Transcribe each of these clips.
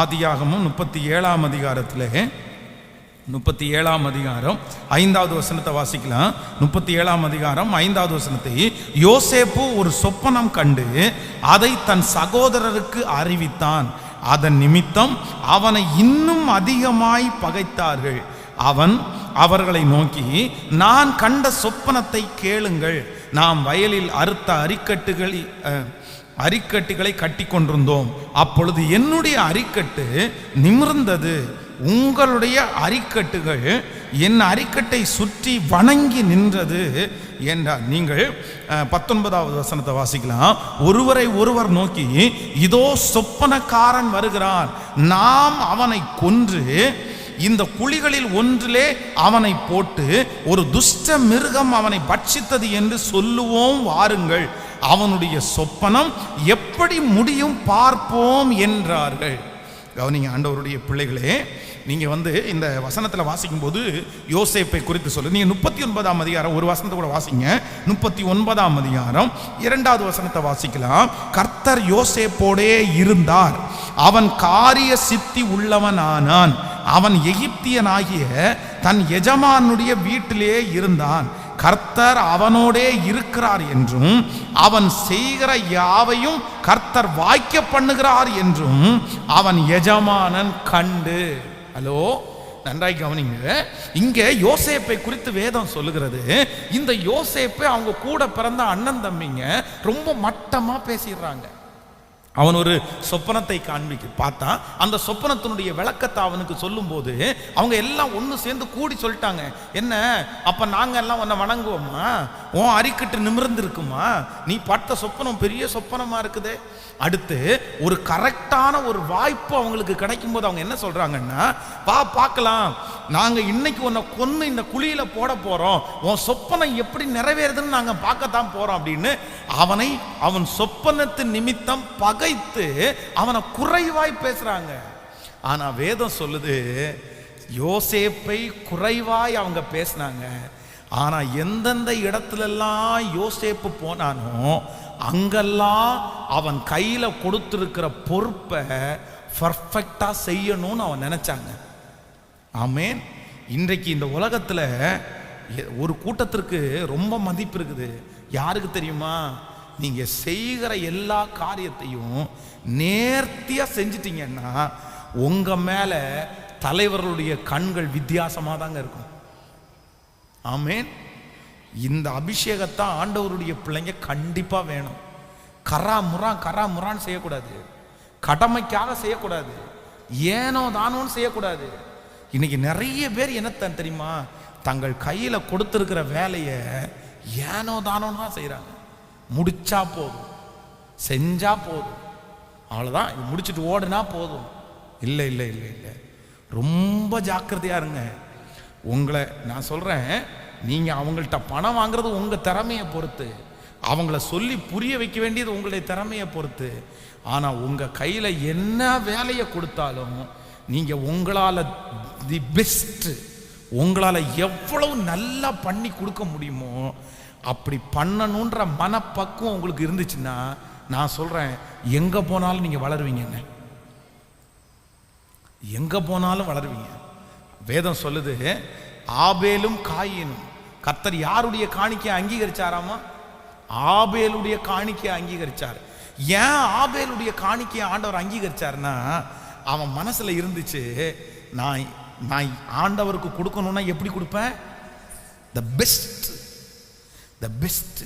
ஆதியாகமும் முப்பத்தி ஏழாம் அதிகாரத்தில் முப்பத்தி ஏழாம் அதிகாரம் ஐந்தாவது வசனத்தை வாசிக்கலாம். முப்பத்தி ஏழாம் அதிகாரம் ஐந்தாவது வசனத்தை யோசேப்பு ஒரு சொப்பனம் கண்டு அதை தன் சகோதரருக்கு அறிவித்தான். அதன் நிமித்தம் அவனை இன்னும் அதிகமாய் பகைத்தார்கள். அவன் அவர்களை நோக்கி நான் கண்ட சொப்பனத்தை கேளுங்கள். நாம் வயலில் அறுத்த அரிக்கட்டுகள் அரிக்கட்டுகளை கட்டி கொண்டிருந்தோம் அப்பொழுது என்னுடைய அரிக்கட்டு நிமிர்ந்தது. உங்களுடைய அரிக்கட்டுகள் என் அரிக்கட்டை சுற்றி வணங்கி நின்றது என்றார். நீங்கள் பத்தொன்பதாவது வசனத்தை வாசிக்கலாம். ஒருவரை ஒருவர் நோக்கி இதோ சொப்பனக்காரன் வருகிறான். நாம் அவனை கொன்று இந்த குழிகளில் ஒன்றிலே அவனை போட்டு ஒரு துஷ்ட மிருகம் அவனை பட்சித்தது என்று சொல்லுவோம் வாருங்கள். அவனுடைய சொப்பனம் எப்படி முடியும் பார்ப்போம் என்றார்கள். கவனிங்க ஆண்டவருடைய பிள்ளைகளே நீங்கள் வந்து இந்த வசனத்தில் வாசிக்கும் போது யோசேப்பை குறித்து சொல்லு. நீங்கள் முப்பத்தி ஒன்பதாம் அதிகாரம் ஒரு வசனத்தை கூட வாசிங்க. முப்பத்தி ஒன்பதாம் அதிகாரம் இரண்டாவது வசனத்தை வாசிக்கலாம். கர்த்தர் யோசேப்போடே இருந்தார். அவன் காரிய சித்தி உள்ளவனானான். அவன் எகிப்தியனாகிய தன் எஜமானுடைய வீட்டிலே இருந்தான். கர்த்தர் அவனோடே இருக்கிறார் என்றும் அவன் செய்கிற யாவையும் கர்த்தர் வாய்க்க பண்ணுகிறார் என்றும் அவன் எஜமானன் கண்டு. ஹலோ நன்றாய் கவனிங்க. இங்கே யோசேப்பை குறித்து வேதம் சொல்லுகிறது. இந்த யோசேப்பை அவங்க கூட பிறந்த அண்ணன் தம்பிங்க ரொம்ப மட்டமாக பேசிடுறாங்க. அவன் ஒரு சொப்பனத்தை காண்பிக்க பார்த்தான் அந்த சொப்பனத்தினுடைய விளக்கத்தை அவனுக்கு சொல்லும்போது அவங்க எல்லாம் ஒன்று சேர்ந்து கூடி சொல்லிட்டாங்க. என்ன? அப்போ நாங்கள் எல்லாம் உன்னை வணங்குவோம்மா? உன் அரிக்கட்டு நிமிர்ந்துருக்குமா? நீ பார்த்த சொப்பனம் பெரிய சொப்பனமாக இருக்குது. அடுத்து ஒரு கரெக்டான ஒரு வாய்ப்பு அவங்களுக்கு கிடைக்கும் போது அவங்க என்ன சொல்கிறாங்கன்னா வா பார்க்கலாம். நாங்கள் இன்னைக்கு உன்னை கொன்று இந்த குழியில் போட போகிறோம் உன் சொப்பனம் எப்படி நிறைவேறுதுன்னு நாங்கள் பார்க்கத்தான் போகிறோம் அப்படின்னு அவனை அவன் சொப்பனத்தின் நிமித்தம் பகைத்து அவனை குறைவாய் பேசுறாங்க. ஆனா வேதம் சொல்லுது யோசேப்பை குறைவாய் அவங்க பேசினாங்க. ஆனா எந்தெந்த இடத்துலெல்லாம் யோசேப்பு போனானோ அங்கெல்லாம் அவன் கையில கொடுத்துருக்கிற பொறுப்பை பர்ஃபெக்டா செய்யணும்னு அவன் நினைச்சாங்க. ஆமேன். இன்றைக்கு இந்த உலகத்துல எ- ஒரு கூட்டத்திற்கு ரொம்ப மதிப்பு இருக்குது. யாருக்கு தெரியுமா? நீங்க செய்கிற எல்லா காரியத்தையும் நேர்த்தியா செஞ்சிட்டீங்கன்னா உங்க மேல தலைவர்களுடைய கண்கள் வித்தியாசமாக தாங்க இருக்கும். ஆமேன். இந்த அபிஷேகத்தை ஆண்டவருடைய பிள்ளைங்க கண்டிப்பாக வேணும். கரா முறா கரா முறான்னு செய்யக்கூடாது. கடமைக்காக செய்யக்கூடாது. ஏனோ தானோன்னு செய்யக்கூடாது. இன்னைக்கு நிறைய பேர் என்னத்தான் தெரியுமா? தங்கள் கையில் கொடுத்துருக்கிற வேலையை ஏனோ தானோன்னு தான் செய்கிறாங்க முடிச்சா போதும். செஞ்சா போதும். அவ்வளோதான் இது முடிச்சுட்டு ஓடுனா போதும். இல்லை இல்லை இல்லை இல்லை. ரொம்ப ஜாக்கிரதையா இருங்க. உங்களை நான் சொல்றேன் நீங்க அவங்கள்ட்ட பணம் வாங்குறது உங்க திறமையை பொறுத்து. அவங்கள சொல்லி புரிய வைக்க வேண்டியது உங்களுடைய திறமையை பொறுத்து. ஆனா உங்க கையில என்ன வேலையை கொடுத்தாலும் நீங்க உங்களால் தி பெஸ்ட்டு உங்களால் எவ்வளவு நல்லா பண்ணி கொடுக்க முடியுமோ அப்படி பண்ணணுன்ற மனப்பக்குவம் உங்களுக்கு இருந்துச்சுன்னா நான் சொல்கிறேன் எங்கே போனாலும் நீங்கள் வளருவீங்கன்னு எங்கே போனாலும் வளருவீங்க. வேதம் சொல்லுது ஆபேலும் காயினும். கர்த்தர் யாருடைய காணிக்கையை அங்கீகரிச்சாராமா? ஆபேலுடைய காணிக்கையை அங்கீகரிச்சார். ஏன் ஆபேலுடைய காணிக்கையை ஆண்டவர் அங்கீகரிச்சார்னா அவன் மனசில் இருந்துச்சு நான் நான் ஆண்டவருக்கு கொடுக்கணும்னா எப்படி கொடுப்பேன்? த பெஸ்ட் த பெஸ்ட்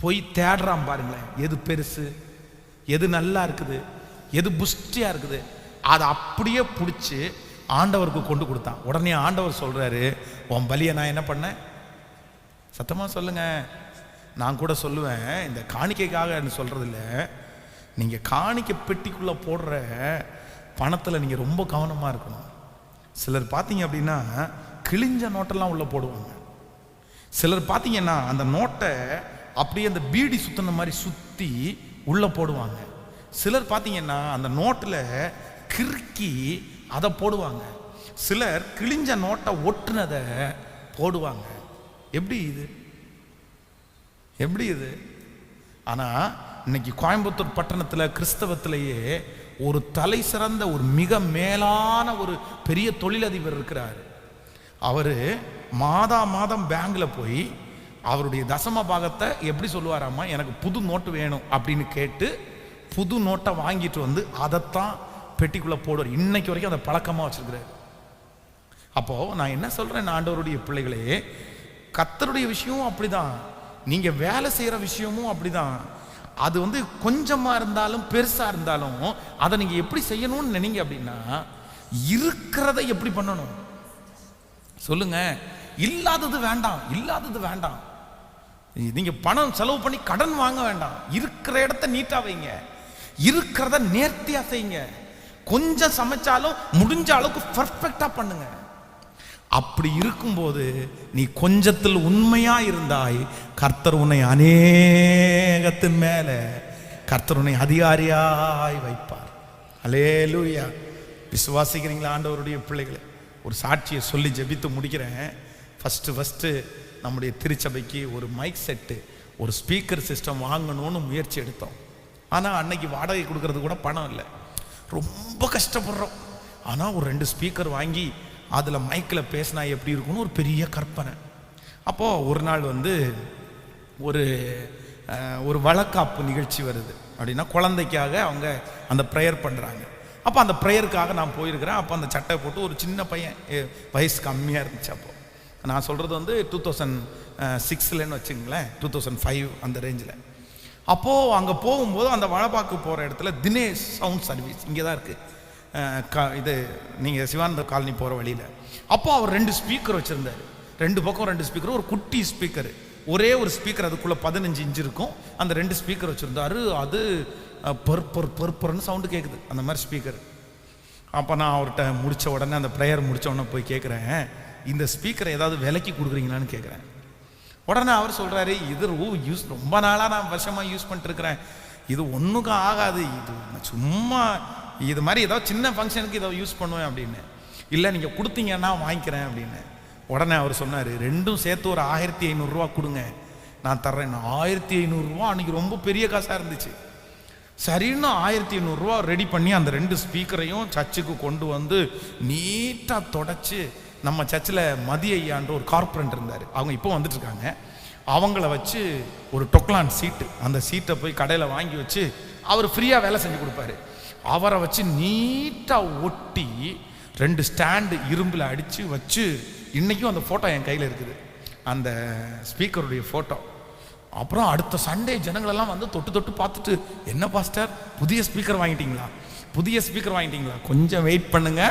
போய் தேடுறான் பாருங்களேன். எது பெருசு? எது நல்லா இருக்குது? எது புஷ்டியாக இருக்குது? அதை அப்படியே பிடிச்சி ஆண்டவருக்கு கொண்டு கொடுத்தான். உடனே ஆண்டவர் சொல்கிறாரு உன் பலியை நான் என்ன பண்ணேன்? சத்தமாக சொல்லுங்க. நான் கூட சொல்லுவேன் இந்த காணிக்கைக்காக சொல்றது இல்ல நீங்கள் காணிக்கை பெட்டிக்குள்ளே போடுற பணத்தில் நீங்கள் ரொம்ப கவனமாக இருக்கணும். சிலர் பார்த்தீங்க அப்படின்னா கிழிஞ்ச நோட்டெல்லாம் உள்ளே போடுவாங்க. சிலர் பார்த்தீங்கன்னா அந்த நோட்டை அப்படியே அந்த பீடி சுத்தின மாதிரி சுற்றி உள்ளே போடுவாங்க. சிலர் பார்த்தீங்கன்னா அந்த நோட்டில் கிறுக்கி அதை போடுவாங்க. சிலர் கிழிஞ்ச நோட்டை ஒட்டுனதை போடுவாங்க. எப்படி இது? எப்படி இது? ஆனால் இன்னைக்கு கோயம்புத்தூர் பட்டணத்தில் கிறிஸ்தவத்திலேயே ஒரு தலை சிறந்த ஒரு மிக மேலான ஒரு பெரிய தொழிலதிபர் இருக்கிறார். அவர் மாதா மாதம் பேங்கில் போய் அவருடைய தசம பாகத்தை எப்படி சொல்லுவாராமா எனக்கு புது நோட்டு வேணும் அப்படின்னு கேட்டு புது நோட்டை வாங்கிட்டு வந்து அதைத்தான் பெட்டிக்குள்ளே போடுவார். இன்னைக்கு வரைக்கும் அதை பழக்கமாக வச்சுருக்கிறார். அப்போது நான் என்ன சொல்கிறேன் ஆண்டவருடைய பிள்ளைகளே கத்தருடைய விஷயமும் அப்படிதான். நீங்கள் வேலை செய்கிற விஷயமும் அப்படிதான். அது வந்து கொஞ்சமா இருந்தாலும் பெருசா இருந்தாலும் அதை நீங்க எப்படி செய்யணும்னு நினைங்க அப்படின்னா இருக்கிறத எப்படி பண்ணணும்? சொல்லுங்க. இல்லாதது வேண்டாம் இல்லாதது வேண்டாம். நீங்க பணம் செலவு பண்ணி கடன் வாங்க வேண்டாம். இருக்கிற இடத்த நீட்டா வைங்க. இருக்கிறத நேர்த்தியா செய்யுங்க. கொஞ்சம் சமைச்சாலும் முடிஞ்ச அளவுக்கு பர்ஃபெக்டா பண்ணுங்க. அப்படி இருக்கும்போது நீ கொஞ்சத்தில் உண்மையா இருந்தாய் கர்த்தர் உன்னை அநேகத்தின் மேல கர்த்தர் உன்னை அதிகாரியாய் வைப்பார். அலே லூயா விசுவாசிக்கிறீங்களா ஆண்டவருடைய பிள்ளைகளை? ஒரு சாட்சியை சொல்லி ஜெபித்து முடிக்கிறேன். ஃபஸ்ட்டு ஃபஸ்ட்டு நம்முடைய திருச்சபைக்கு ஒரு மைக் செட்டு ஒரு ஸ்பீக்கர் சிஸ்டம் வாங்கணும்னு முயற்சி எடுத்தோம். ஆனால் அன்னைக்கு வாடகை கொடுக்கறது கூட பணம் இல்லை. ரொம்ப கஷ்டப்படுறோம். ஆனால் ஒரு ரெண்டு ஸ்பீக்கர் வாங்கி அதில் மைக்கில் பேசினா எப்படி இருக்கும்னு ஒரு பெரிய கற்பனை. அப்போது ஒரு நாள் வந்து ஒரு ஒரு வழக்காப்பு நிகழ்ச்சி வருது. அப்படின்னா குழந்தைக்காக அவங்க அந்த ப்ரேயர் பண்ணுறாங்க அப்போ அந்த ப்ரேயருக்காக நான் போயிருக்கிறேன். அப்போ அந்த சட்டை போட்டு ஒரு சின்ன பையன் வயசு கம்மியாக இருந்துச்சு அப்போ. நான் சொல்கிறது வந்து டூ தௌசண்ட் சிக்ஸ்லன்னு வச்சுங்களேன் டூ தௌசண்ட் ஃபைவ் அந்த ரேஞ்சில் அப்போது அங்கே போகும்போது அந்த வழப்பாக்கு போகிற இடத்துல தினேஷ் சவுண்ட் சர்வீஸ் இங்கே தான் இருக்குது இது நீங்கள் சிவானந்த காலனி போகிற வழியில். அப்போ அவர் ரெண்டு ஸ்பீக்கர் வச்சுருந்தார். ரெண்டு பக்கம் ரெண்டு ஸ்பீக்கர் ஒரு குட்டி ஸ்பீக்கர் ஒரே ஒரு ஸ்பீக்கர் அதுக்குள்ளே பதினஞ்சு இன்ச்சு இருக்கும். அந்த ரெண்டு ஸ்பீக்கர் வச்சுருந்தாரு. அது அஹ், பொர் பொர் சவுண்டு கேட்குது அந்த மாதிரி ஸ்பீக்கர் அப்போ நான் அவர்கிட்ட முடித்த உடனே அந்த ப்ரேயர் முடித்த உடனே போய் கேட்குறேன் இந்த ஸ்பீக்கரை ஏதாவது விலைக்கு கொடுக்குறீங்களான்னு கேட்குறேன் உடனே அவர் சொல்கிறாரு இது யூஸ் ரொம்ப நாளாக நான் வருஷமாக யூஸ் பண்ணிட்டுருக்குறேன் இது ஒன்றுக்கும் ஆகாது. இது சும்மா இது மாதிரி ஏதோ சின்ன ஃபங்க்ஷனுக்கு இதை யூஸ் பண்ணுவேன் அப்படின்னு. இல்லை நீங்கள் கொடுத்தீங்கன்னா வாங்கிக்கிறேன் அப்படின்னு. உடனே அவர் சொன்னார் ரெண்டும் சேர்த்து ஒரு ஆயிரத்தி ஐநூறுரூவா கொடுங்க. நான் தர்றேன். ஆயிரத்தி ஐநூறுரூவா அன்றைக்கி ரொம்ப பெரிய காசாக இருந்துச்சு. சரின்னு ஆயிரத்தி ஐநூறுரூவா ரெடி பண்ணி அந்த ரெண்டு ஸ்பீக்கரையும் சர்ச்சுக்கு கொண்டு வந்து நீட்டாக தொடச்சி நம்ம சர்ச்சில் மதிய ஐயான்ற ஒரு கார்பரண்ட் இருந்தார். அவங்க இப்போ வந்துட்டுருக்காங்க. அவங்கள வச்சு ஒரு டொக்லான் சீட்டு. அந்த சீட்டை போய் கடையில் வாங்கி வச்சு அவர் ஃப்ரீயாக வேலை செஞ்சு கொடுப்பாரு. அவரை வச்சு நீட்டாக ஒட்டி ரெண்டு ஸ்டாண்டு இரும்பில் அடித்து வச்சு இன்றைக்கும் அந்த ஃபோட்டோ என் கையில் இருக்குது. அந்த ஸ்பீக்கருடைய ஃபோட்டோ அப்புறம் அடுத்த சண்டே ஜனங்களெல்லாம் வந்து தொட்டு தொட்டு பார்த்துட்டு என்ன பாஸ்டர் புதிய ஸ்பீக்கர் வாங்கிட்டீங்களா? புதிய ஸ்பீக்கர் வாங்கிட்டீங்களா? கொஞ்சம் வெயிட் பண்ணுங்க.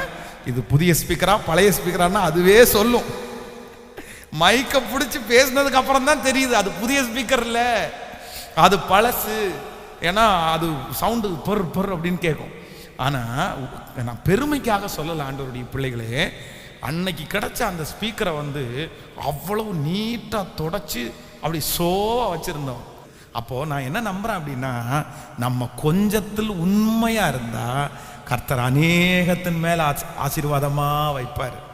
இது புதிய ஸ்பீக்கரா பழைய ஸ்பீக்கரானா அதுவே சொல்லும். மைக்கை பிடிச்சி பேசினதுக்கு அப்புறம் தான் தெரியுது அது புதிய ஸ்பீக்கர் இல்லை. அது பழசு. ஏன்னா அது சவுண்டு பொர் பொர் அப்படின்னு கேட்கும் ஆனால் நான் பெருமைக்காக சொல்லலை ஆண்டவருடைய பிள்ளைகளே. அன்னைக்கு கிடைச்ச அந்த ஸ்பீக்கரை வந்து அவ்வளவு நீட்டாக தொடச்சி அப்படி சோவாக வச்சுருந்தோம். அப்போது நான் என்ன நம்புறேன் அப்படின்னா நம்ம கொஞ்சத்தில் உண்மையாக இருந்தால் கர்த்தர் அநேகத்தின் மேலே ஆசி- வைப்பார்.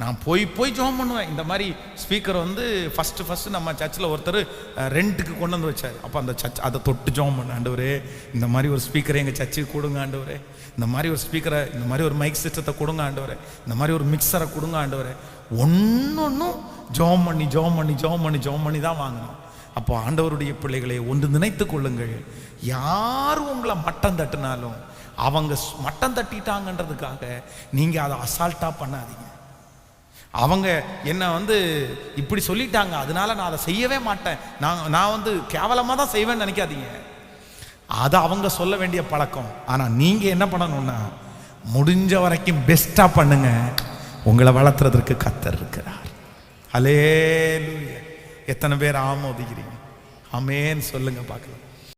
நான் போய் போய் ஜோம் பண்ணுவேன். இந்த மாதிரி ஸ்பீக்கர் வந்து ஃபஸ்ட்டு ஃபஸ்ட்டு நம்ம சர்ச்சில் ஒருத்தர் ரெண்ட்டுக்கு கொண்டு வந்து வச்சார். அப்போ அந்த சர்ச் அதை தொட்டு ஜோம் பண்ண ஆண்டவரே இந்த மாதிரி ஒரு ஸ்பீக்கரை எங்கள் சர்ச்சுக்கு கொடுங்க ஆண்டவரே. இந்த மாதிரி ஒரு ஸ்பீக்கரை இந்த மாதிரி ஒரு மைக் சிஸ்டத்தை கொடுங்க ஆண்டவரே. இந்த மாதிரி ஒரு மிக்சரை கொடுங்க ஆண்டவரே. ஒன்றொன்றும் ஜோம் பண்ணி ஜோம் பண்ணி ஜோம் பண்ணி ஜோம் பண்ணி தான் வாங்கணும். அப்போ ஆண்டவருடைய பிள்ளைகளை ஒன்று நினைத்து கொள்ளுங்கள். யார் உங்களை மட்டம் தட்டினாலும் அவங்க ஸ்- மட்டம் தட்டிட்டாங்கன்றதுக்காக நீங்கள் அதை அசால்ட்டாக பண்ணாதீங்க. அவங்க என்னை வந்து இப்படி சொல்லிட்டாங்க அதனால நான் அதை செய்யவே மாட்டேன். நான் நான் வந்து கேவலமாக தான் செய்வேன்னு நினைக்காதீங்க. அது அவங்க சொல்ல வேண்டிய பழக்கம். ஆனால் நீங்கள் என்ன பண்ணணும்னா முடிஞ்ச வரைக்கும் பெஸ்ட்டாக பண்ணுங்க. உங்களை வளர்த்துறதற்கு கத்தர் இருக்கிறார். அலே எத்தனை பேர் ஆமோதிக்கிறீங்க? ஆமேன்னு சொல்லுங்க பார்க்கலாம்.